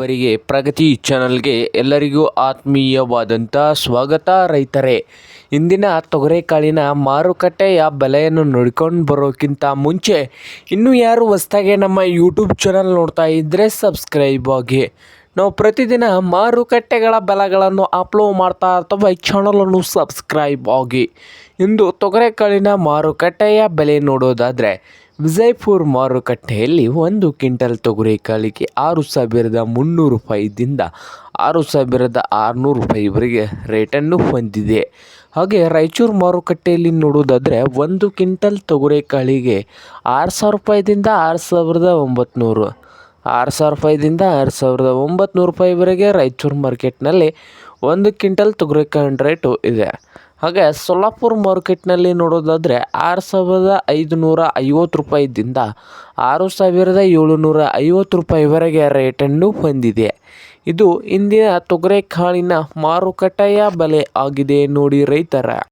ಅವರಿಗೆ ಪ್ರಗತಿ ಚಾನಲ್ಗೆ ಎಲ್ಲರಿಗೂ ಆತ್ಮೀಯವಾದಂಥ ಸ್ವಾಗತ ರೈತರೇ. ಇಂದಿನ ತೊಗರೆಕಾಳಿನ ಮಾರುಕಟ್ಟೆಯ ಬೆಲೆಯನ್ನು ನೋಡ್ಕೊಂಡು ಬರೋಕ್ಕಿಂತ ಮುಂಚೆ, ಇನ್ನೂ ಯಾರು ಹೊಸ್ದಾಗೆ ನಮ್ಮ ಯೂಟ್ಯೂಬ್ ಚಾನಲ್ ನೋಡ್ತಾ ಇದ್ದರೆ ಸಬ್ಸ್ಕ್ರೈಬ್ ಆಗಿ. ನಾವು ಪ್ರತಿದಿನ ಮಾರುಕಟ್ಟೆಗಳ ಬೆಲೆಗಳನ್ನು ಅಪ್ಲೋಡ್ ಮಾಡ್ತಾ ಇರ್ತವೆ. ಚಾನಲನ್ನು ಸಬ್ಸ್ಕ್ರೈಬ್ ಆಗಿ. ಇಂದು ತೊಗರೆಕಾಳಿನ ಮಾರುಕಟ್ಟೆಯ ಬೆಲೆ ನೋಡೋದಾದರೆ, ವಿಜಯಪುರ ಮಾರುಕಟ್ಟೆಯಲ್ಲಿ ಒಂದು ಕ್ವಿಂಟಲ್ ತೊಗರಿಕಾಳಿಗೆ ಆರು ಸಾವಿರದ ಮುನ್ನೂರು ರೂಪಾಯಿದಿಂದ ಆರು ಸಾವಿರದ ಆರುನೂರು ರೂಪಾಯಿವರೆಗೆ ರೇಟನ್ನು ಹೊಂದಿದೆ. ಹಾಗೆ ರಾಯಚೂರು ಮಾರುಕಟ್ಟೆಯಲ್ಲಿ ನೋಡೋದಾದರೆ, ಒಂದು ಕ್ವಿಂಟಲ್ ತೊಗರಿಕಾಳಿಗೆ ಆರು ಸಾವಿರ ರೂಪಾಯಿದಿಂದ ಆರು ಸಾವಿರದ ಒಂಬತ್ನೂರು ಆರು ಸಾವಿರ ರೂಪಾಯಿದಿಂದ ಆರು ಸಾವಿರದ ಒಂಬತ್ನೂರು ರೂಪಾಯಿವರೆಗೆ ರಾಯಚೂರು ಮಾರ್ಕೆಟ್ನಲ್ಲಿ ಒಂದು ಕ್ವಿಂಟಲ್ ತೊಗರಿಕಾಯಿ ರೇಟು ಇದೆ. ಹಾಗೆ ಸೊಲ್ಲಾಪುರ ಮಾರ್ಕೆಟ್ನಲ್ಲಿ ನೋಡೋದಾದರೆ ಆರು ಸಾವಿರದ ಐದುನೂರ ಐವತ್ತು ರೂಪಾಯಿದಿಂದ ಆರು ಸಾವಿರದ ಏಳುನೂರ ಐವತ್ತು ರೂಪಾಯಿವರೆಗೆ ರೇಟನ್ನು ಹೊಂದಿದೆ. ಇದು ಇಂದಿನ ತೊಗರೆಕಾಳಿನ ಮಾರುಕಟ್ಟೆಯ ಬೆಲೆ ಆಗಿದೆ ನೋಡಿ ರೈತರ.